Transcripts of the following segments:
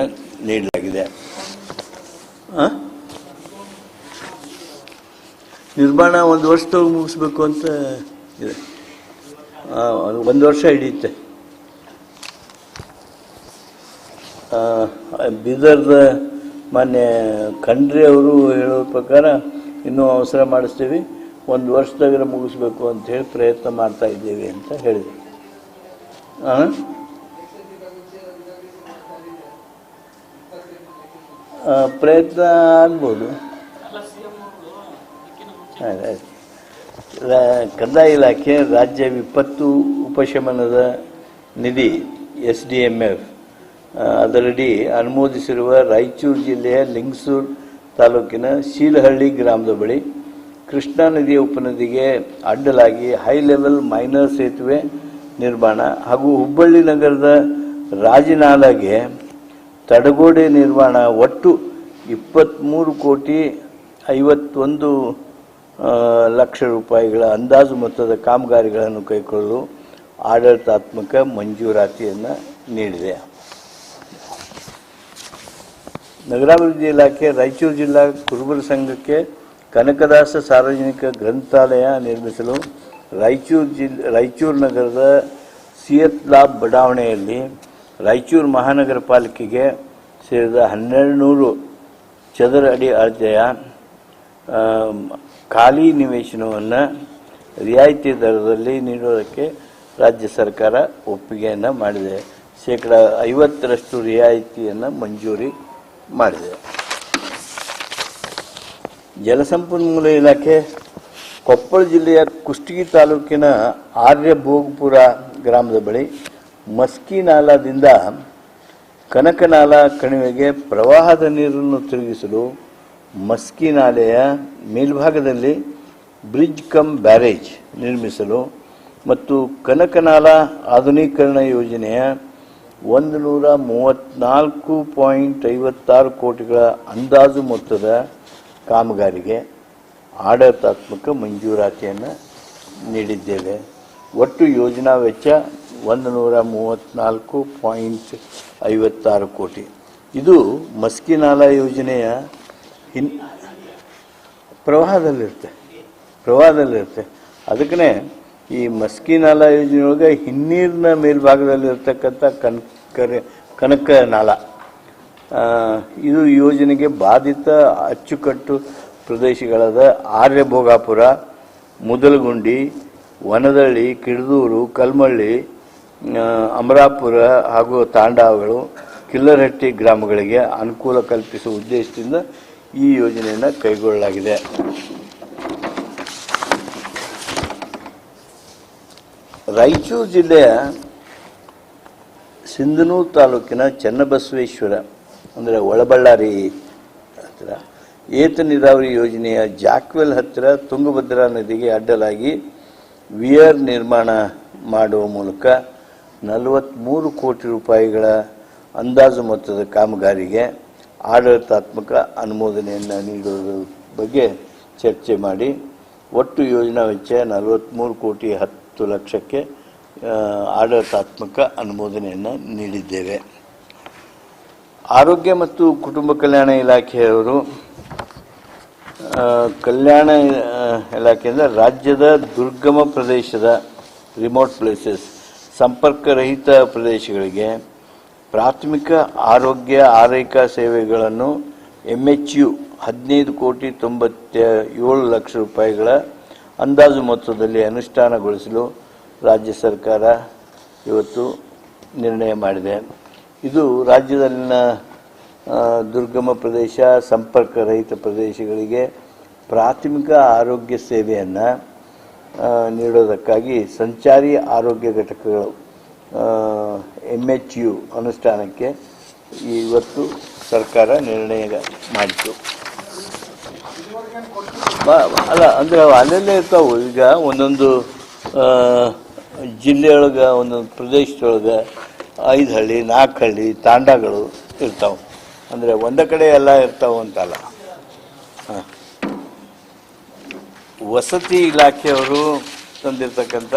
ಅನುಮೋದನೆಯನ್ನು ನೀಡಲಾಗಿದೆ? ನಿರ್ಮಾಣ ಒಂದು ವರ್ಷದೊಳಗೆ ಮುಗಿಸ್ಬೇಕು ಅಂತ ಇದೆ. ಒಂದು ವರ್ಷ ಹಿಡಿಯುತ್ತೆ. ಬೀದರ್ದ ಮಾನ್ಯ ಖಂಡ್ರಿ ಅವರು ಹೇಳೋ ಪ್ರಕಾರ ಇನ್ನೂ ಅವಸರ ಮಾಡಿಸ್ತೀವಿ. ಒಂದು ವರ್ಷದಾಗ ಮುಗಿಸ್ಬೇಕು ಅಂತ ಹೇಳಿ ಪ್ರಯತ್ನ ಮಾಡ್ತಾ ಇದ್ದೇವೆ ಅಂತ ಹೇಳಿದೆ ಆ? ಪ್ರಯತ್ನ ಆಗ್ಬೋದು. ಕಂದಾಯ ಇಲಾಖೆ ರಾಜ್ಯ ವಿಪತ್ತು ಉಪಶಮನದ ನಿಧಿ, ಎಸ್ ಡಿ ಎಂ ಎಫ್. ಅದರಡಿ ಅನುಮೋದಿಸಿರುವ ರಾಯಚೂರು ಜಿಲ್ಲೆಯ ಲಿಂಗಸೂರು ತಾಲೂಕಿನ ಶೀಲಹಳ್ಳಿ ಗ್ರಾಮದ ಬಳಿ ಕೃಷ್ಣಾ ನದಿಯ ಉಪನದಿಗೆ ಅಡ್ಡಲಾಗಿ ಹೈ ಲೆವೆಲ್ ಮೈನರ್ ಸೇತುವೆ ನಿರ್ಮಾಣ ಹಾಗೂ ಹುಬ್ಬಳ್ಳಿ ನಗರದ ರಾಜನಾಲಗೆ ತಡಗೋಡೆ ನಿರ್ಮಾಣ ಒಟ್ಟು ಇಪ್ಪತ್ತ್ಮೂರು ಕೋಟಿ ಐವತ್ತೊಂದು ಲಕ್ಷ ರೂಪಾಯಿಗಳ ಅಂದಾಜು ಮೊತ್ತದ ಕಾಮಗಾರಿಗಳನ್ನು ಕೈಗೊಳ್ಳಲು ಆಡಳಿತಾತ್ಮಕ ಮಂಜೂರಾತಿಯನ್ನು ನೀಡಿದೆ. ನಗರಾಭಿವೃದ್ಧಿ ಇಲಾಖೆ ರಾಯಚೂರು ಜಿಲ್ಲಾ ಕುರುಬರ ಸಂಘಕ್ಕೆ ಕನಕದಾಸ ಸಾರ್ವಜನಿಕ ಗ್ರಂಥಾಲಯ ನಿರ್ಮಿಸಲು ರಾಯಚೂರು ಜಿಲ್ಲೆ ರಾಯಚೂರು ನಗರದ ಸಿಯತ್ ಲಾಬ್ ಬಡಾವಣೆಯಲ್ಲಿ ರಾಯಚೂರು ಮಹಾನಗರ ಪಾಲಿಕೆಗೆ ಸೇರಿದ ಹನ್ನೆರಡು ನೂರು ಚದರ ಅಡಿ ಅಳತೆಯ ಖಾಲಿ ನಿವೇಶನವನ್ನು ರಿಯಾಯಿತಿ ದರದಲ್ಲಿ ನೀಡೋದಕ್ಕೆ ರಾಜ್ಯ ಸರ್ಕಾರ ಒಪ್ಪಿಗೆಯನ್ನು ಮಾಡಿದೆ. ಶೇಕಡ ಐವತ್ತರಷ್ಟು ರಿಯಾಯಿತಿಯನ್ನು ಮಂಜೂರಿ ಮಾಡಿದೆ. ಜಲಸಂಪನ್ಮೂಲ ಇಲಾಖೆ ಕೊಪ್ಪಳ ಜಿಲ್ಲೆಯ ಕುಷ್ಟಗಿ ತಾಲೂಕಿನ ಆರ್ಯಭೋಗಪುರ ಗ್ರಾಮದ ಬಳಿ ಮಸ್ಕಿ ನಾಲಾದಿಂದ ಕನಕನಾಲ ಕಣಿವೆಗೆ ಪ್ರವಾಹದ ನೀರನ್ನು ತಿರುಗಿಸಲು ಮಸ್ಕಿ ನಾಲೆಯ ಮೇಲ್ಭಾಗದಲ್ಲಿ ಬ್ರಿಡ್ಜ್ ಕಮ್ ಬ್ಯಾರೇಜ್ ನಿರ್ಮಿಸಲು ಮತ್ತು ಕನಕನಾಲ ಆಧುನೀಕರಣ ಯೋಜನೆಯ ಒಂದು ನೂರ ಮೂವತ್ತ್ನಾಲ್ಕು ಪಾಯಿಂಟ್ ಐವತ್ತಾರು ಕೋಟಿಗಳ ಅಂದಾಜು ಮೊತ್ತದ ಕಾಮಗಾರಿಗೆ ಆಡಳಿತಾತ್ಮಕ ಮಂಜೂರಾತಿಯನ್ನು ನೀಡಿದ್ದೇವೆ. ಒಟ್ಟು ಯೋಜನಾ ವೆಚ್ಚ ಒಂದು ನೂರ ಮೂವತ್ತ್ನಾಲ್ಕು ಪಾಯಿಂಟ್ ಐವತ್ತಾರು ಕೋಟಿ. ಇದು ಮಸ್ಕಿನಾಲ ಯೋಜನೆಯ ಹಿನ್ ಪ್ರವಾಹದಲ್ಲಿರುತ್ತೆ. ಪ್ರವಾಹದಲ್ಲಿರುತ್ತೆ. ಅದಕ್ಕೇ ಈ ಮಸ್ಕಿನಾಲ ಯೋಜನೆಯೊಳಗೆ ಹಿನ್ನೀರಿನ ಮೇಲ್ಭಾಗದಲ್ಲಿರ್ತಕ್ಕಂಥ ಕನಕರೆ ಕನಕ ನಾಲ ಇದು ಯೋಜನೆಗೆ ಬಾಧಿತ ಅಚ್ಚುಕಟ್ಟು ಪ್ರದೇಶಗಳಾದ ಆರ್ಯಭೋಗಾಪುರ, ಮುದಲಗುಂಡಿ, ವನದಳ್ಳಿ, ಕಿಡದೂರು, ಕಲ್ಮಳ್ಳಿ ಅಮರಾಪುರ ಹಾಗೂ ತಾಂಡಾಗಳು, ಕಿಲ್ಲರಹಟ್ಟಿ ಗ್ರಾಮಗಳಿಗೆ ಅನುಕೂಲ ಕಲ್ಪಿಸುವ ಉದ್ದೇಶದಿಂದ ಈ ಯೋಜನೆಯನ್ನು ಕೈಗೊಳ್ಳಲಾಗಿದೆ. ರಾಯಚೂರು ಜಿಲ್ಲೆಯ ಸಿಂಧನೂರು ತಾಲೂಕಿನ ಚನ್ನಬಸವೇಶ್ವರ, ಅಂದರೆ ಒಳಬಳ್ಳಾರಿ ಹತ್ತಿರ ಏತ ನೀರಾವರಿ ಯೋಜನೆಯ ಜಾಕ್ವೆಲ್ ಹತ್ತಿರ ತುಂಗಭದ್ರಾ ನದಿಗೆ ಅಡ್ಡಲಾಗಿ ವಿಯರ್ ನಿರ್ಮಾಣ ಮಾಡುವ ಮೂಲಕ ನಲವತ್ತ್ಮೂರು ಕೋಟಿ ರೂಪಾಯಿಗಳ ಅಂದಾಜು ಮೊತ್ತದ ಕಾಮಗಾರಿಗೆ ಆಡಳಿತಾತ್ಮಕ ಅನುಮೋದನೆಯನ್ನು ನೀಡುವುದರ ಬಗ್ಗೆ ಚರ್ಚೆ ಮಾಡಿ ಒಟ್ಟು ಯೋಜನಾ ವೆಚ್ಚ ನಲವತ್ತ್ಮೂರು ಕೋಟಿ ಹತ್ತು ಲಕ್ಷಕ್ಕೆ ಆಡಳಿತಾತ್ಮಕ ಅನುಮೋದನೆಯನ್ನು ನೀಡಿದ್ದೇವೆ. ಆರೋಗ್ಯ ಮತ್ತು ಕುಟುಂಬ ಕಲ್ಯಾಣ ಇಲಾಖೆಯವರು ಕಲ್ಯಾಣ ಇಲಾಖೆಯಿಂದ ರಾಜ್ಯದ ದುರ್ಗಮ ಪ್ರದೇಶದ ರಿಮೋಟ್ ಪ್ಲೇಸಸ್ ಸಂಪರ್ಕರಹಿತ ಪ್ರದೇಶಗಳಿಗೆ ಪ್ರಾಥಮಿಕ ಆರೋಗ್ಯ ಆರೈಕಾ ಸೇವೆಗಳನ್ನು ಎಂ ಎಚ್ ಯು ಹದಿನೈದು ಕೋಟಿ ತೊಂಬತ್ತ ಏಳು ಲಕ್ಷ ರೂಪಾಯಿಗಳ ಅಂದಾಜು ಮೊತ್ತದಲ್ಲಿ ಅನುಷ್ಠಾನಗೊಳಿಸಲು ರಾಜ್ಯ ಸರ್ಕಾರ ಇವತ್ತು ನಿರ್ಣಯ ಮಾಡಿದೆ. ಇದು ರಾಜ್ಯದಲ್ಲಿನ ದುರ್ಗಮ ಪ್ರದೇಶ, ಸಂಪರ್ಕರಹಿತ ಪ್ರದೇಶಗಳಿಗೆ ಪ್ರಾಥಮಿಕ ಆರೋಗ್ಯ ಸೇವೆಯನ್ನು ನೀಡೋದಕ್ಕಾಗಿ ಸಂಚಾರಿ ಆರೋಗ್ಯ ಘಟಕಗಳು ಎಂ ಎಚ್ ಯು ಅನುಷ್ಠಾನಕ್ಕೆ ಇವತ್ತು ಸರ್ಕಾರ ನಿರ್ಣಯ ಮಾಡಿತು ಅಲ್ಲ, ಅಂದರೆ ಅಲ್ಲೆಲ್ಲೇ ಇರ್ತಾವೆ, ಈಗ ಒಂದೊಂದು ಜಿಲ್ಲೆಯೊಳಗೆ, ಒಂದೊಂದು ಪ್ರದೇಶದೊಳಗೆ ಐದು ಹಳ್ಳಿ ನಾಲ್ಕು ಹಳ್ಳಿ ತಾಂಡಗಳು ಇರ್ತಾವೆ. ಅಂದರೆ ಒಂದ ಕಡೆ ಎಲ್ಲ ಇರ್ತಾವೆ ಅಂತಲ್ಲ. ಹಾಂ. ವಸತಿ ಇಲಾಖೆಯವರು ತಂದಿರ್ತಕ್ಕಂಥ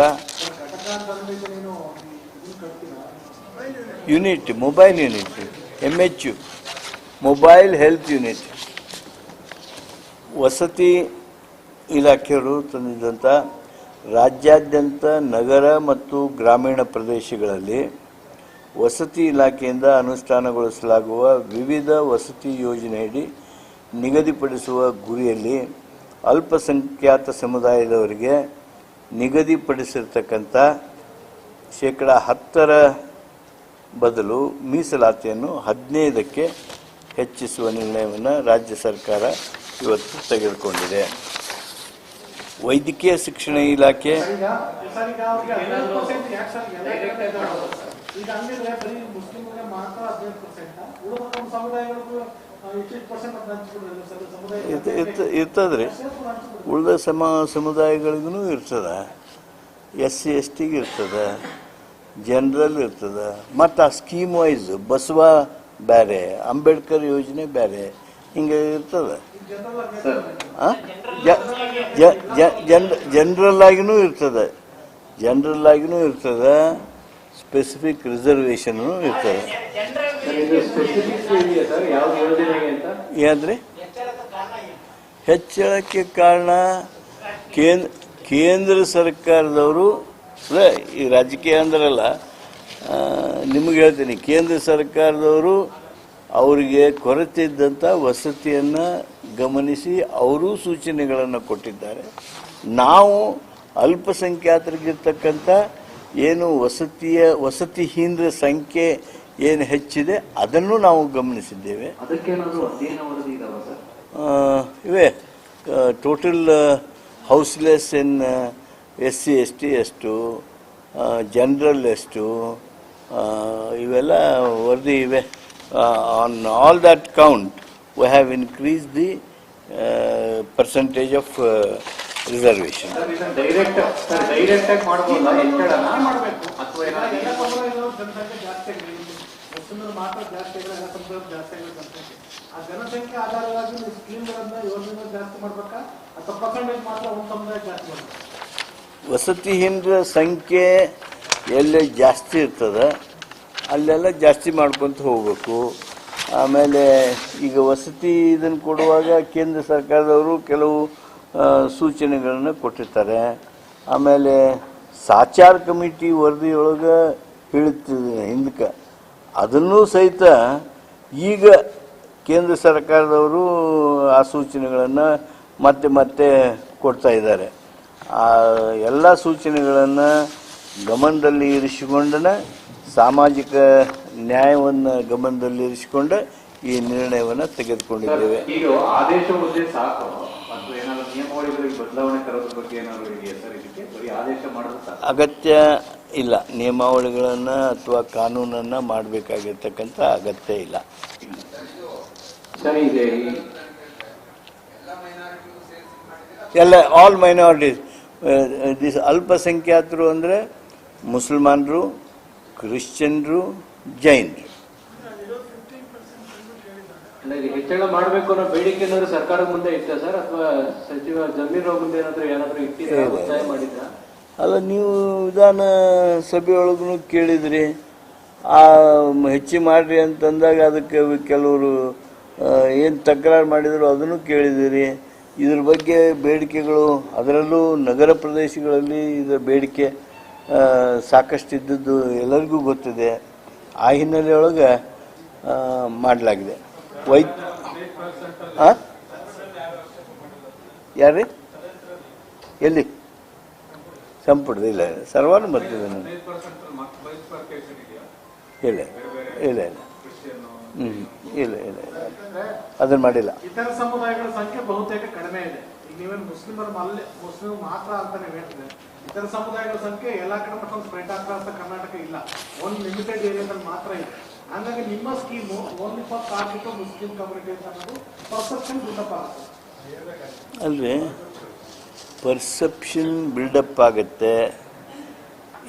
unit, mobile unit M H U mobile health unit. ವಸತಿ ಇಲಾಖೆಯವರು ತಂದಿದ್ದಂಥ ರಾಜ್ಯಾದ್ಯಂತ ನಗರ ಮತ್ತು ಗ್ರಾಮೀಣ ಪ್ರದೇಶಗಳಲ್ಲಿ ವಸತಿ ಇಲಾಖೆಯಿಂದ ಅನುಷ್ಠಾನಗೊಳಿಸಲಾಗುವ ವಿವಿಧ ವಸತಿ ಯೋಜನೆಯಡಿ ನಿಗದಿಪಡಿಸುವ ಗುರಿಯಲ್ಲಿ ಅಲ್ಪಸಂಖ್ಯಾತ ಸಮುದಾಯದವರಿಗೆ ನಿಗದಿಪಡಿಸಿರ್ತಕ್ಕಂಥ ಶೇಕಡ ಹತ್ತರ ಬದಲು ಮೀಸಲಾತಿಯನ್ನು ಹದಿನೈದಕ್ಕೆ ಹೆಚ್ಚಿಸುವ ನಿರ್ಣಯವನ್ನು ರಾಜ್ಯ ಸರ್ಕಾರ ಇವತ್ತು ತೆಗೆದುಕೊಂಡಿದೆ. ವೈದ್ಯಕೀಯ ಶಿಕ್ಷಣ ಇಲಾಖೆ ಈಗ ಇರ್ತ ಇರ್ತದ್ರಿ ಉಳಿದ ಸಮ, ಸಮುದಾಯಗಳಿಗೂ ಇರ್ತದೆ. ಎಸ್ ಸಿ ಎಸ್ ಟಿಗೆ ಇರ್ತದೆ. ಜನರಲ್ ಇರ್ತದೆ. ಮತ್ತು ಆ ಸ್ಕೀಮ್ ವೈಸ್ ಬಸವ ಬೇರೆ ಅಂಬೇಡ್ಕರ್ ಯೋಜನೆ ಬೇರೆ ಹಿಂಗೆ ಇರ್ತದೆ. ಜನರಲ್ ಆಗಿನೂ ಇರ್ತದೆ. ಜನರಲ್ ಆಗಿನೂ ಇರ್ತದೆ. ಸ್ಪೆಸಿಫಿಕ್ ರಿಸರ್ವೇಷನ್ ಇರ್ತದೆ. ಯಾಕಂದ್ರೆ ಹೆಚ್ಚಳಕ್ಕೆ ಕಾರಣ ಕೇಂದ್ರ ಕೇಂದ್ರ ಸರ್ಕಾರದವರು ಈ ರಾಜಕೀಯ ಅಂದ್ರಲ್ಲ ನಿಮಗೆ ಹೇಳ್ತೀನಿ, ಕೇಂದ್ರ ಸರ್ಕಾರದವರು ಅವರಿಗೆ ಕೊರತೆ ಇದ್ದಂಥ ವಸತಿಯನ್ನು ಗಮನಿಸಿ ಅವರೂ ಸೂಚನೆಗಳನ್ನು ಕೊಟ್ಟಿದ್ದಾರೆ. ನಾವು ಅಲ್ಪಸಂಖ್ಯಾತರಿಗಿರ್ತಕ್ಕಂಥ ಏನು ವಸತಿಯ ವಸತಿಹೀನರ ಸಂಖ್ಯೆ ಏನು ಹೆಚ್ಚಿದೆ ಅದನ್ನು ನಾವು ಗಮನಿಸಿದ್ದೇವೆ. ಇವೆ total houseless in S C S T ಎಷ್ಟು ಜನರಲ್ ಎಷ್ಟು ಇವೆಲ್ಲ ವರದಿ ಇವೆ. On all that count why have increase the percentage of ಇದನ್ನ ಡೈರೆಕ್ಟ್ ಸರ್ ಡೈರೆಕ್ಟ್ ಆಗಿ ಮಾಡ್ಬೋದಾ? ಹೆಚ್ಚಳನ ಮಾಡಬೇಕು ಅಥವಾ ಎಲ್ಲ ಜನಸಂಖ್ಯೆ ಜಾಸ್ತಿ ಆಗಿದೆ. ಮುಸ್ಲಿಮರು ಮಾತ್ರ ಜಾಸ್ತಿ ಆಗಿದೆ ಎಲ್ಲ ಸಮುದಾಯ ಜಾಸ್ತಿ ಆಗಿದೆ ಜನಸಂಖ್ಯೆ ಆ ಜನಸಂಖ್ಯೆ ಆಧಾರವಾಗಿ ನೀವು ಸ್ಕೀಮ್ಗಳನ್ನ ಯೋಜನೆ ಜಾಸ್ತಿ ಮಾಡ್ಬೇಕಾ? ಅಥವಾ ಪರ್ಸೆಂಟೇಜ್ ಮಾತ್ರ ಒಂದು ಸಮುದಾಯ ಜಾಸ್ತಿ ಮಾಡ್ಬೇಕಾ? ವಸತಿಹೀನರ ಸಂಖ್ಯೆ ಎಲ್ಲೇ ಜಾಸ್ತಿ ಇರ್ತದೆ ಅಲ್ಲೆಲ್ಲ ಜಾಸ್ತಿ ಮಾಡ್ಕೊತ ಹೋಗ್ಬೇಕು. ಆಮೇಲೆ ಈಗ ವಸತಿ ಇದನ್ನು ಕೊಡುವಾಗ ಕೇಂದ್ರ ಸರ್ಕಾರದವರು ಕೆಲವು ಸೂಚನೆಗಳನ್ನು ಕೊಟ್ಟಿರ್ತಾರೆ. ಆಮೇಲೆ ಸಾಚಾರ್ ಕಮಿಟಿ ವರದಿಯೊಳಗೆ ಹೇಳುತ್ತಿದೆ ಹಿಂದಕ್ಕೆ. ಅದನ್ನೂ ಸಹಿತ ಈಗ ಕೇಂದ್ರ ಸರ್ಕಾರದವರು ಆ ಸೂಚನೆಗಳನ್ನು ಮತ್ತೆ ಮತ್ತೆ ಕೊಡ್ತಾ ಇದ್ದಾರೆ. ಆ, ಎಲ್ಲ ಸೂಚನೆಗಳನ್ನು ಗಮನದಲ್ಲಿ ಇರಿಸಿಕೊಂಡನ ಸಾಮಾಜಿಕ ನ್ಯಾಯವನ್ನು ಗಮನದಲ್ಲಿ ಇರಿಸಿಕೊಂಡು ಈ ನಿರ್ಣಯವನ್ನು ತೆಗೆದುಕೊಂಡಿದ್ದೇವೆ. ಅಗತ್ಯ ಇಲ್ಲ. ನಿಯಮಾವಳಿಗಳನ್ನು ಅಥವಾ ಕಾನೂನನ್ನು ಮಾಡಬೇಕಾಗಿರ್ತಕ್ಕಂಥ ಅಗತ್ಯ ಇಲ್ಲ. ಎಲ್ಲ ಆಲ್ ಮೈನಾರಿಟೀಸ್ ದಿಸ್ ಅಲ್ಪಸಂಖ್ಯಾತರು ಅಂದರೆ ಮುಸಲ್ಮಾನರು ಕ್ರಿಶ್ಚಿಯನ್ರು ಜೈನರು. ಇದು ಹೆಚ್ಚಳ ಮಾಡಬೇಕು ಅನ್ನೋ ಬೇಡಿಕೆ ಏನಾದ್ರು ಸರ್ಕಾರದ ಮುಂದೆ ಇತ್ತ ಸರ್? ಅಥವಾ ಸಚಿವ ಜಮೀರ್ ಅವ್ರ ಮುಂದೆ ಏನಾದ್ರು ಏನಾದ್ರು ಇಟ್ಟಿದ್ರ ಒತ್ತಾಯ ಮಾಡಿದ್ರ? ಅಲ್ಲ ನೀವು ವಿಧಾನ ಸಭೆಯೊಳಗೂ ಕೇಳಿದ್ರಿ. ಆ ಹೆಚ್ಚಿ ಹೆಚ್ಚು ಮಾಡ್ರಿ ಅಂತಂದಾಗ ಅದಕ್ಕೆ ಕೆಲವರು ಏನು ತಕರಾರು ಮಾಡಿದ್ರು ಅದನ್ನು ಕೇಳಿದಿರಿ. ಇದ್ರ ಬಗ್ಗೆ ಬೇಡಿಕೆಗಳು ಅದರಲ್ಲೂ ನಗರ ಪ್ರದೇಶಗಳಲ್ಲಿ ಇದರ ಬೇಡಿಕೆ ಸಾಕಷ್ಟು ಇದ್ದದ್ದು ಎಲ್ಲರಿಗೂ ಗೊತ್ತಿದೆ. ಆ ಹಿನ್ನೆಲೆಯೊಳಗೆ ಮಾಡಲಾಗಿದೆ. ವೈದ್ ಹಾಂ ಯಾರ್ರಿ? ಎಲ್ಲಿ? ಸಂಪುಟದ, ಇಲ್ಲ. ಸರ್ವಾನು ಬರ್ತಿದೆ ನಾನು ಇಲ್ಲ. ಇಲ್ಲ ಇಲ್ಲ. ಹ್ಞೂ ಇಲ್ಲ ಇಲ್ಲ ಅದನ್ನು ಮಾಡಿಲ್ಲ. ಇತರ ಸಮುದಾಯಗಳ ಸಂಖ್ಯೆ ಬಹುತೇಕ ಕಡಿಮೆ ಇದೆ. ಈಗ ನೀವೇನು ಮುಸ್ಲಿಮರು ಅಲ್ಲೇ ಮುಸ್ಲಿಂ ಮಾತ್ರ ಅಂತಾನೆ ಹೇಳ್ತಿದೆ. ಇತರ ಸಮುದಾಯಗಳ ಸಂಖ್ಯೆ ಎಲ್ಲಾ ಕಡೆ ಮಟ್ಟ ಸ್ಪ್ರೆಡ್ ಆಗ್ತಾ ಕರ್ನಾಟಕ ಇಲ್ಲ. ಒಂದು ಲಿಮಿಟೆಡ್ ಏರಿಯಾದಲ್ಲಿ ಮಾತ್ರ ಇದೆ. ಹಂಗಾಗಿ ನಿಮ್ಮ scheme only for target Muslim community ಅಂತ ಅನ್ನೋದು ಪರ್ಸೆಪ್ಷನ್ ಬಿಲ್ಡಪ್ ಆಗುತ್ತೆ. ಅಲ್ರಿ ಪರ್ಸೆಪ್ಷನ್ ಬಿಲ್ಡಪ್ ಆಗುತ್ತೆ.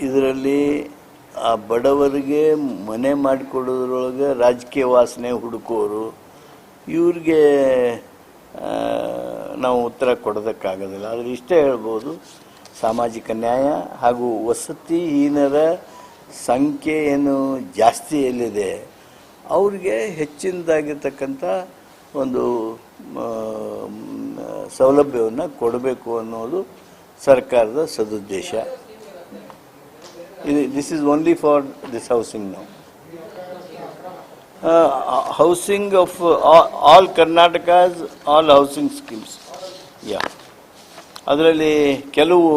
ಇದರಲ್ಲಿ ಆ ಬಡವರಿಗೆ ಮನೆ ಮಾಡಿಕೊಡೋದ್ರೊಳಗೆ ರಾಜಕೀಯ ವಾಸನೆ ಹುಡುಕೋರು, ಇವ್ರಿಗೆ ನಾವು ಉತ್ತರ ಕೊಡೋದಕ್ಕಾಗೋದಿಲ್ಲ. ಆದರೆ ಇಷ್ಟೇ ಹೇಳ್ಬೋದು, ಸಾಮಾಜಿಕ ನ್ಯಾಯ ಹಾಗೂ ವಸತಿಹೀನರ ಸಂಖ್ಯೆ ಏನು ಜಾಸ್ತಿ ಎಲ್ಲಿದೆ, ಅವ್ರಿಗೆ ಹೆಚ್ಚಿನದಾಗಿರ್ತಕ್ಕಂಥ ಒಂದು ಸೌಲಭ್ಯವನ್ನು ಕೊಡಬೇಕು ಅನ್ನೋದು ಸರ್ಕಾರದ ಸದುದ್ದೇಶ. ಇದು this is only for this housing ನಾವು ಹೌಸಿಂಗ್ ಆಫ್ ಆಲ್ ಕರ್ನಾಟಕಸ್ ಆಲ್ ಹೌಸಿಂಗ್ ಸ್ಕೀಮ್ಸ್ ಯಾ ಅದರಲ್ಲಿ ಕೆಲವು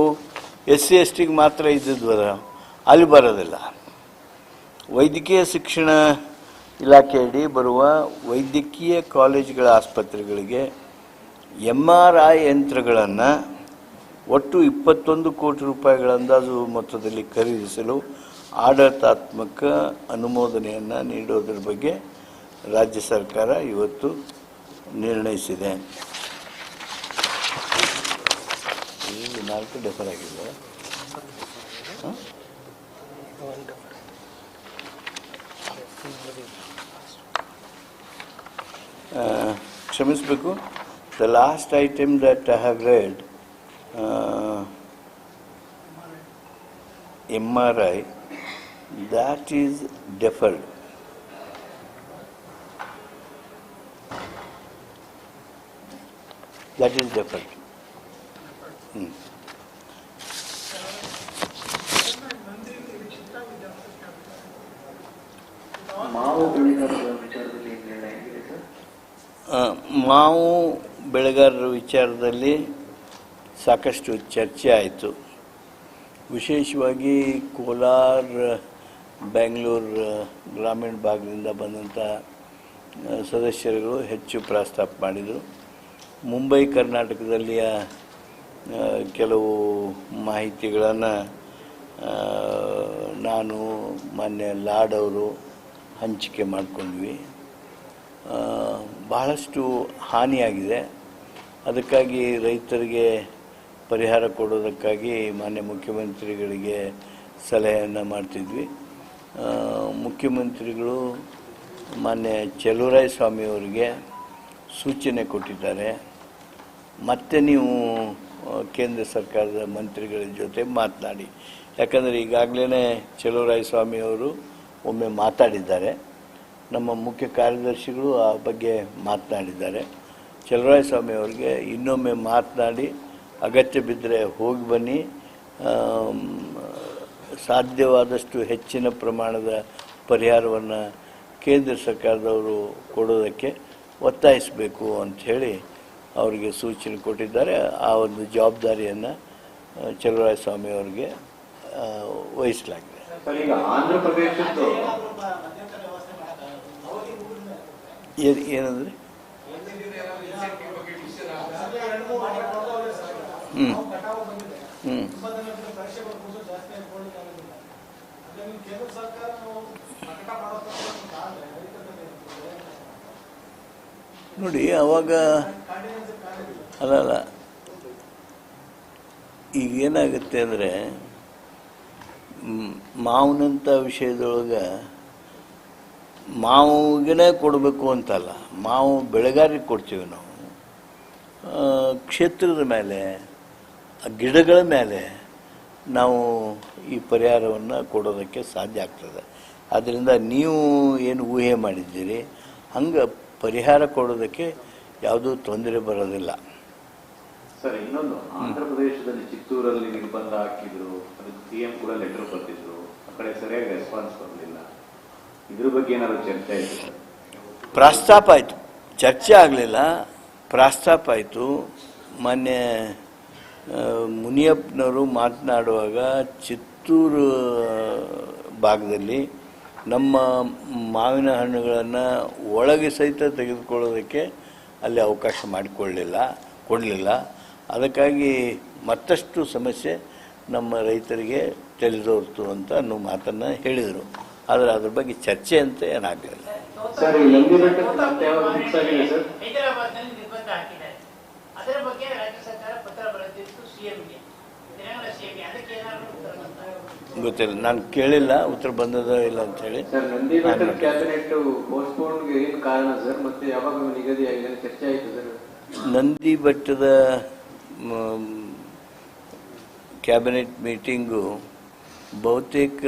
ಎಸ್ ಸಿ ಎಸ್ ಟಿಗೆ ಮಾತ್ರ ಇದ್ದದ್ವರ ಅಲ್ಲಿ ಬರೋದಿಲ್ಲ. ವೈದ್ಯಕೀಯ ಶಿಕ್ಷಣ ಇಲಾಖೆಯಡಿ ಬರುವ ವೈದ್ಯಕೀಯ ಕಾಲೇಜುಗಳ ಆಸ್ಪತ್ರೆಗಳಿಗೆ ಎಂ ಆರ್ ಐ ಯಂತ್ರಗಳನ್ನು ಒಟ್ಟು ಇಪ್ಪತ್ತೊಂದು ಕೋಟಿ ರೂಪಾಯಿಗಳ ಅಂದಾಜು ಮೊತ್ತದಲ್ಲಿ ಖರೀದಿಸಲು ಆಡಳಿತಾತ್ಮಕ ಅನುಮೋದನೆಯನ್ನು ನೀಡೋದ್ರ ಬಗ್ಗೆ ರಾಜ್ಯ ಸರ್ಕಾರ ಇವತ್ತು ನಿರ್ಣಯಿಸಿದೆ. ನಾಲ್ಕು ಡೆಫರ್ ಆಗಿದೆ ಹ? ಆ, ಕ್ಷಮಿಸಬೇಕು the last item that I have read M R I that is deferred that is deferred ಹ್ಞೂ ಮಾವು ಬೆಳೆಗಾರರ ವಿಚಾರದಲ್ಲಿ ಏನ್ ನಿರ್ಣಯ ಆಗಿದೆ ಸರ್ ಆ, ಮಾವು ಬೆಳೆಗಾರರ ವಿಚಾರದಲ್ಲಿ ಸಾಕಷ್ಟು ಚರ್ಚೆ ಆಯಿತು. ವಿಶೇಷವಾಗಿ ಕೋಲಾರ, ಬೆಂಗಳೂರು, ಗ್ರಾಮೀಣ ಭಾಗದಿಂದ ಬಂದಂಥ ಸದಸ್ಯರುಗಳು ಹೆಚ್ಚು ಪ್ರಸ್ತಾಪ ಮಾಡಿದರು. ಮುಂಬೈ, ಕರ್ನಾಟಕದಲ್ಲಿಯ ಕೆಲವು ಮಾಹಿತಿಗಳನ್ನು ನಾನು, ಮಾನ್ಯ ಲಾಡ್ ಅವರು ಹಂಚಿಕೆ ಮಾಡಿಕೊಂಡ್ವಿ. ಬಹಳಷ್ಟು ಹಾನಿಯಾಗಿದೆ. ಅದಕ್ಕಾಗಿ ರೈತರಿಗೆ ಪರಿಹಾರ ಕೊಡೋದಕ್ಕಾಗಿ ಮಾನ್ಯ ಮುಖ್ಯಮಂತ್ರಿಗಳಿಗೆ ಸಲಹೆಯನ್ನು ಮಾಡ್ತಿದ್ವಿ. ಮುಖ್ಯಮಂತ್ರಿಗಳು ಮಾನ್ಯ ಚೆಲುವರಾಯ ಸ್ವಾಮಿಯವರಿಗೆ ಸೂಚನೆ ಕೊಟ್ಟಿದ್ದಾರೆ. ಮತ್ತೆ ನೀವು ಕೇಂದ್ರ ಸರ್ಕಾರದ ಮಂತ್ರಿಗಳ ಜೊತೆ ಮಾತನಾಡಿ. ಯಾಕಂದರೆ ಈಗಾಗಲೇ ಚೆಲುವರಾಯ ಸ್ವಾಮಿಯವರು ಒಮ್ಮೆ ಮಾತಾಡಿದ್ದಾರೆ. ನಮ್ಮ ಮುಖ್ಯ ಕಾರ್ಯದರ್ಶಿಗಳು ಆ ಬಗ್ಗೆ ಮಾತನಾಡಿದ್ದಾರೆ. ಚಲರಾಯ ಸ್ವಾಮಿ ಅವರಿಗೆ ಇನ್ನೊಮ್ಮೆ ಮಾತನಾಡಿ ಅಗತ್ಯ ಬಿದ್ದರೆ ಹೋಗಿ ಬನ್ನಿ. ಸಾಧ್ಯವಾದಷ್ಟು ಹೆಚ್ಚಿನ ಪ್ರಮಾಣದ ಪರಿಹಾರವನ್ನು ಕೇಂದ್ರ ಸರ್ಕಾರದವರು ಕೊಡೋದಕ್ಕೆ ಒತ್ತಾಯಿಸಬೇಕು ಅಂಥೇಳಿ ಅವರಿಗೆ ಸೂಚನೆ ಕೊಟ್ಟಿದ್ದಾರೆ. ಆ ಒಂದು ಜವಾಬ್ದಾರಿಯನ್ನು ಚಲರಾಯ ಸ್ವಾಮಿ ಅವರಿಗೆ ವಹಿಸಲಾಗಿದೆ. ಏನಂದ್ರೆ? ಹ್ಞೂ ಹ್ಞೂ ನೋಡಿ ಅವಾಗ ಅಲ್ಲ ಅಲ್ಲ. ಈಗ ಏನಾಗುತ್ತೆ ಅಂದರೆ ಮಾವನಂಥ ವಿಷಯದೊಳಗೆ ಮಾವಿಗೇ ಕೊಡಬೇಕು ಅಂತಲ್ಲ. ಮಾವು ಬೆಳೆಗಾರಿಗೆ ಕೊಡ್ತೀವಿ ನಾವು. ಕ್ಷೇತ್ರದ ಮೇಲೆ ಗಿಡಗಳ ಮೇಲೆ ನಾವು ಈ ಪರಿಹಾರವನ್ನು ಕೊಡೋದಕ್ಕೆ ಸಾಧ್ಯ ಆಗ್ತದೆ. ಆದ್ದರಿಂದ ನೀವು ಏನು ಊಹೆ ಮಾಡಿದ್ದೀರಿ ಹಂಗೆ ಪರಿಹಾರ ಕೊಡೋದಕ್ಕೆ ಯಾವುದೂ ತೊಂದರೆ ಬರೋದಿಲ್ಲ. ಸರ್ ಇನ್ನೊಂದು. ಆಂಧ್ರ ಪ್ರದೇಶದಲ್ಲಿ ಚಿತ್ತೂರಲ್ಲಿ ನಿರ್ಬಂಧ ಹಾಕಿದ್ರು ಅದಕ್ಕೆ ಸಿಎಂ ಕೂಡ ಲೆಟರ್ ಬರ್ತಿದ್ರು ಆ ಕಡೆ ಸರಿಯಾಗಿ ರೆಸ್ಪಾನ್ಸ್ ಬರಲಿಲ್ಲ. ಇದ್ರ ಬಗ್ಗೆ ಏನಾದ್ರು ಚರ್ಚೆ ಆಯ್ತು ಪ್ರಸ್ತಾಪ ಆಯಿತು. ಚರ್ಚೆ ಆಗಲಿಲ್ಲ. ಪ್ರಸ್ತಾಪ ಆಯಿತು. ಮಾನ್ಯ ಆ, ಮುನಿಯಪ್ಪನವರು ಮಾತನಾಡುವಾಗ ಚಿತ್ತೂರು ಭಾಗದಲ್ಲಿ ನಮ್ಮ ಮಾವಿನ ಹಣ್ಣುಗಳನ್ನು ಒಳಗೆ ಸಹಿತ ತೆಗೆದುಕೊಳ್ಳೋದಕ್ಕೆ ಅಲ್ಲಿ ಅವಕಾಶ ಮಾಡಿಕೊಳ್ಳಲಿಲ್ಲ ಕೊಡಲಿಲ್ಲ. ಅದಕ್ಕಾಗಿ ಮತ್ತಷ್ಟು ಸಮಸ್ಯೆ ನಮ್ಮ ರೈತರಿಗೆ ತಿಳಿದೋರ್ತು ಅಂತ ಅನ್ನೋ ಮಾತನ್ನು ಹೇಳಿದರು. ಆದರೆ ಅದ್ರ ಬಗ್ಗೆ ಚರ್ಚೆ ಅಂತ ಏನಾಗಲಿಲ್ಲ. ಸರ್ ಗೊತ್ತಿಲ್ಲ. ನಾನು ಕೇಳಿಲ್ಲ. ಉತ್ತರ ಬಂದದ ಇಲ್ಲ ಅಂತ ಹೇಳಿ. ಸರ್ ನಂದಿ ಬೆಟ್ಟದ ಕ್ಯಾಬಿನೆಟ್ ಪೋಸ್ಟ್ಪೋನ್ ಏನು ಕಾರಣ ಸರ್? ಮತ್ತೆ ಯಾವಾಗ ನಿಗದಿ ಆಗಿದೆ ಅಂತ ಚರ್ಚೆ ಆಯ್ತು ಸರ್? ನಂದಿ ಬೆಟ್ಟದ ಕ್ಯಾಬಿನೆಟ್ ಮೀಟಿಂಗು ಬಹುತೇಕ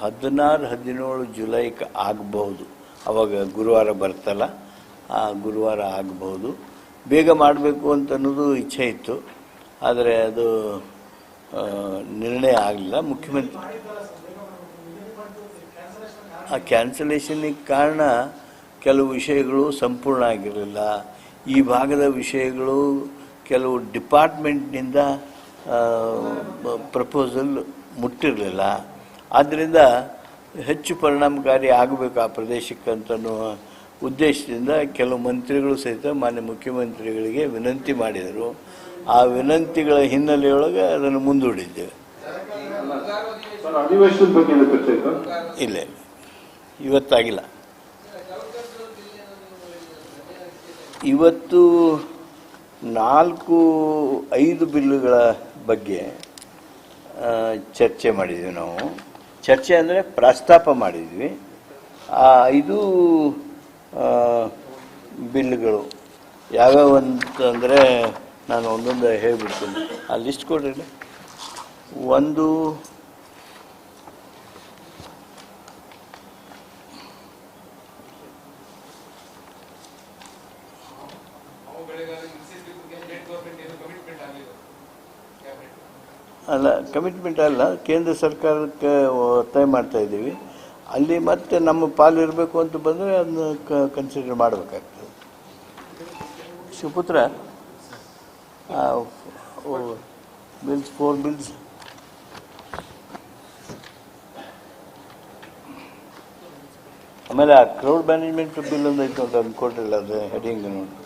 ಹದಿನಾರು ಹದಿನೇಳು ಜುಲೈಗೆ ಆಗಬಹುದು. ಅವಾಗ ಗುರುವಾರ ಬರ್ತಲ್ಲ. ಆ ಗುರುವಾರ ಆಗಬಹುದು. ಬೇಗ ಮಾಡಬೇಕು ಅಂತ ಅನ್ನೋದು ಇಚ್ಛೆ ಇತ್ತು. ಆದರೆ ಅದು ನಿರ್ಣಯ ಆಗಲಿಲ್ಲ. ಮುಖ್ಯಮಂತ್ರಿ ಆ ಕ್ಯಾನ್ಸಲೇಷನ್ನಿಗೆ ಕಾರಣ ಕೆಲವು ವಿಷಯಗಳು ಸಂಪೂರ್ಣ ಆಗಿರಲಿಲ್ಲ. ಈ ಭಾಗದ ವಿಷಯಗಳು ಕೆಲವು ಡಿಪಾರ್ಟ್ಮೆಂಟ್ನಿಂದ ಪ್ರಪೋಸಲ್ ಮುಟ್ಟಿರಲಿಲ್ಲ. ಆದ್ದರಿಂದ ಹೆಚ್ಚು ಪರಿಣಾಮಕಾರಿ ಆಗಬೇಕು ಆ ಪ್ರದೇಶಕ್ಕೆ ಅಂತನ್ನುವ ಉದ್ದೇಶದಿಂದ ಕೆಲವು ಮಂತ್ರಿಗಳು ಸಹಿತ ಮಾನ್ಯ ಮುಖ್ಯಮಂತ್ರಿಗಳಿಗೆ ವಿನಂತಿ ಮಾಡಿದರು. ಆ ವಿನಂತಿಗಳ ಹಿನ್ನೆಲೆಯೊಳಗೆ ಅದನ್ನು ಮುಂದೂಡಿದ್ದೇವೆ. ಇಲ್ಲ ಇವತ್ತಾಗಿಲ್ಲ. ಇವತ್ತು ನಾಲ್ಕು ಐದು ಬಿಲ್ಲುಗಳ ಬಗ್ಗೆ ಚರ್ಚೆ ಮಾಡಿದ್ವಿ ನಾವು. ಚರ್ಚೆ ಅಂದರೆ ಪ್ರಸ್ತಾಪ ಮಾಡಿದ್ವಿ. ಆ ಐದು ಬಿಲ್ಲುಗಳು ಬಿಲ್ಗಳು ಯಾವ್ಯಾವ ಅಂತಂದರೆ ನಾನು ಒಂದೊಂದು ಹೇಳ್ಬಿಡ್ತೀನಿ. ಆ ಲಿಸ್ಟ್ ಕೊಡ್ರಿ. ಒಂದು, ಅಲ್ಲ ಕಮಿಟ್ಮೆಂಟ್ ಅಲ್ಲ. ಕೇಂದ್ರ ಸರ್ಕಾರಕ್ಕೆ ಒತ್ತಾಯ ಮಾಡ್ತಾ ಇದ್ದೀವಿ. ಅಲ್ಲಿ ಮತ್ತೆ ನಮ್ಮ ಪಾಲು ಇರಬೇಕು ಅಂತ ಬಂದರೆ ಅದನ್ನ ಕನ್ಸಿಡರ್ ಮಾಡಬೇಕಾಗ್ತದೆ. ಶಿವಪುತ್ರ ಬಿಲ್ಸ್ ಫೋರ್ ಬಿಲ್ಸ್ ಆಮೇಲೆ ಆ ಕ್ರೌಡ್ ಮ್ಯಾನೇಜ್ಮೆಂಟ್ ಬಿಲ್ ಒಂದು ಐತೆ ಅಂತ ಕೊಟ್ಟಿಲ್ಲ ಅದು ಹೆಡಿಂಗ್ ನೋಡಿ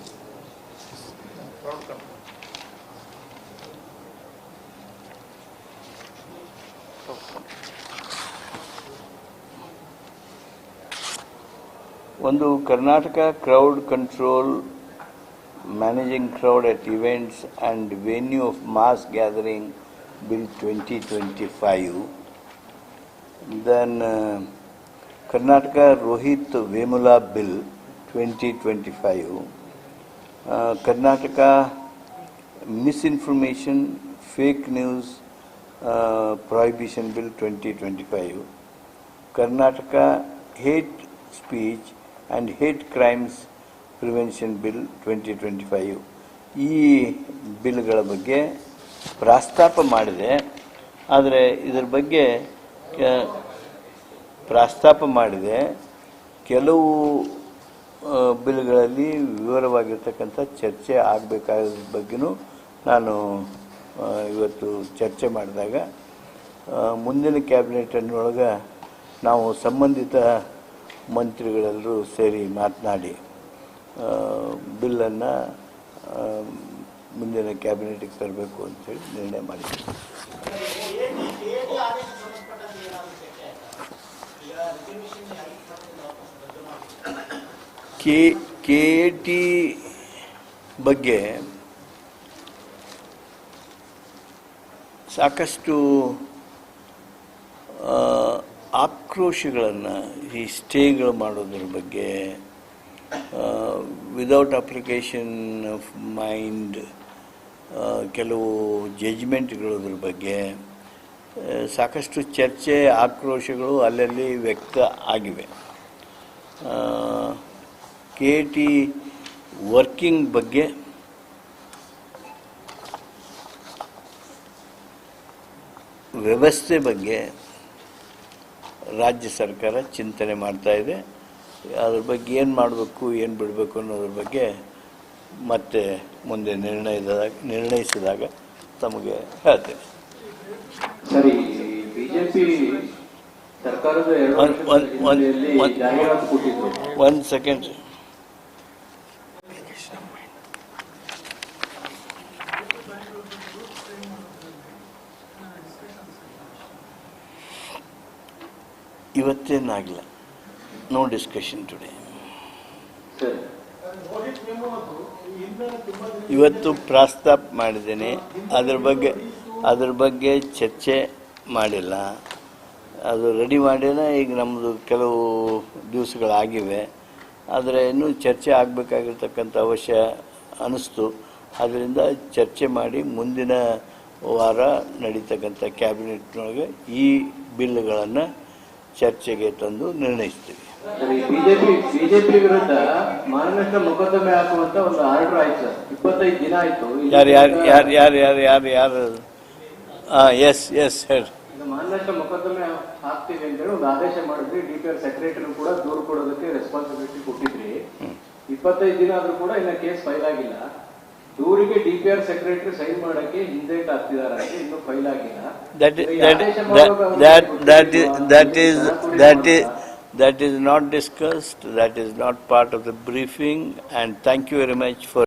ಒಂದು Karnataka crowd control managing crowd at events and venue of mass gathering bill 2025 then uh, karnataka rohit vemula bill 2025 uh, karnataka misinformation fake news uh, prohibition bill 2025 karnataka hate speech and hate crimes prevention bill twenty twenty five ಈ ಬಿಲ್ಗಳ ಬಗ್ಗೆ ಪ್ರಸ್ತಾಪ ಮಾಡಿದೆ. ಆದರೆ ಇದರ ಬಗ್ಗೆ ಪ್ರಸ್ತಾಪ ಮಾಡಿದೆ. ಕೆಲವು ಬಿಲ್ಗಳಲ್ಲಿ ವಿವರವಾಗಿರ್ತಕ್ಕಂಥ ಚರ್ಚೆ ಆಗಬೇಕಾದ ಬಗ್ಗೆನೂ ನಾನು ಇವತ್ತು ಚರ್ಚೆ ಮಾಡಿದಾಗ ಮುಂದಿನ ಕ್ಯಾಬಿನೆಟನ್ನೊಳಗೆ ನಾವು ಸಂಬಂಧಿತ ಮಂತ್ರಿಗಳೆಲ್ಲರೂ ಸೇರಿ ಮಾತನಾಡಿ. ಬಿಲ್ಲನ್ನು ಮುಂದಿನ ಕ್ಯಾಬಿನೆಟಿಗೆ ತರಬೇಕು ಅಂತೇಳಿ ನಿರ್ಣಯ ಮಾಡಿದ್ದೀವಿ ಕೆ ಕೆ ಟಿ ಬಗ್ಗೆ ಸಾಕಷ್ಟು ಆಕ್ರೋಶಗಳನ್ನು ಈ ಸ್ಟೇಗಳು ಮಾಡೋದ್ರ ಬಗ್ಗೆ ವಿದೌಟ್ ಅಪ್ಲಿಕೇಶನ್ ಆಫ್ ಮೈಂಡ್ ಕೆಲವು ಜಜ್ಮೆಂಟ್ಗಳದ್ರ ಬಗ್ಗೆ ಸಾಕಷ್ಟು ಚರ್ಚೆ, ಆಕ್ರೋಶಗಳು ಅಲ್ಲಲ್ಲಿ ವ್ಯಕ್ತ ಆಗಿವೆ. ಕೆ ಟಿ ವರ್ಕಿಂಗ್ ಬಗ್ಗೆ, ವ್ಯವಸ್ಥೆ ಬಗ್ಗೆ ರಾಜ್ಯ ಸರ್ಕಾರ ಚಿಂತನೆ ಮಾಡ್ತಾ ಇದೆ. ಅದ್ರ ಬಗ್ಗೆ ಏನು ಮಾಡಬೇಕು ಏನು ಬಿಡಬೇಕು ಅನ್ನೋದ್ರ ಬಗ್ಗೆ ಮತ್ತೆ ಮುಂದೆ ನಿರ್ಣಯದಾಗ ನಿರ್ಣಯಿಸಿದಾಗ ತಮಗೆ ಹೇಳ್ತೇನೆ ಸರಿ ಬಿಜೆಪಿ ಒಂದು ಸೆಕೆಂಡ್ ಇವತ್ತೇನಾಗಿಲ್ಲ ನೋ ಡಿಸ್ಕಷನ್ ಟುಡೇ ತುಂಬಾ ದಿನ ಇವತ್ತು ಪ್ರಸ್ತಾಪ ಮಾಡಿದ್ದೇನೆ. ಅದ್ರ ಬಗ್ಗೆ ಅದ್ರ ಬಗ್ಗೆ ಚರ್ಚೆ ಮಾಡಿಲ್ಲ. ಅದು ರೆಡಿ ಮಾಡಿನ ಈಗ ನಮ್ಮದು ಕೆಲವು ದಿವಸಗಳಾಗಿವೆ. ಆದರೆ ಇನ್ನೂ ಚರ್ಚೆ ಆಗಬೇಕಾಗಿರ್ತಕ್ಕಂಥ ಅವಶ್ಯ ಅನ್ನಿಸ್ತು ಅದರಿಂದ ಚರ್ಚೆ ಮಾಡಿ ಮುಂದಿನ ವಾರ ನಡೀತಕ್ಕಂಥ ಕ್ಯಾಬಿನೆಟ್ನೊಳಗೆ ಈ ಬಿಲ್ಗಳನ್ನು ಚರ್ಚೆಗೆ ತಂದು ನಿರ್ಣಯಿಸ್ತೀವಿ. ಬಿಜೆಪಿ ಬಿಜೆಪಿ ವಿರುದ್ಧ ಮಾನನಷ್ಟ ಮೊಕದ್ದಮೆ ಹಾಕುವಂತ ಒಂದು ಆರ್ಡರ್ ಆಯ್ತು ಸರ್. ಇಪ್ಪತ್ತೈದು ದಿನ ಆಯ್ತು. ಯಾರು ಯಾರು ಯಾರು ಯಾರು ಯಾರು ಯಾರು ಯಾರು? ಹಾಂ ಎಸ್ ಎಸ್ ಹೇಳಿ. ಮಾನನಷ್ಟ ಮೊಕದ್ದಮೆ ಹಾಕ್ತೀವಿ ಅಂತೇಳಿ ಒಂದು ಆದೇಶ ಮಾಡಿದ್ರಿ ಡಿ ಪಿ ಆರ್ ಸೆಕ್ರೆಟರಿ ಕೂಡ ದೂರು ಕೊಡೋದಕ್ಕೆ ರೆಸ್ಪಾನ್ಸಿಬಿಲಿಟಿ ಕೊಟ್ಟಿದ್ರಿ. ಇಪ್ಪತ್ತೈದು ದಿನ ಆದ್ರೂ ಕೂಡ ಇನ್ನ ಕೇಸ್ ಫೈಲ್ ಆಗಿಲ್ಲ. ದೂರಿಗೆ D P R secretary sign ಮಾಡಕ್ಕೆ ಹಿಂದೇಟ್ ಹಾಕ್ತಿದ್ದಾರೆ ಇನ್ನು ಫೈಲ್ ಆಗಿಲ್ಲ. That that that that is that That is not discussed, that is not part of the briefing, and thank you very much for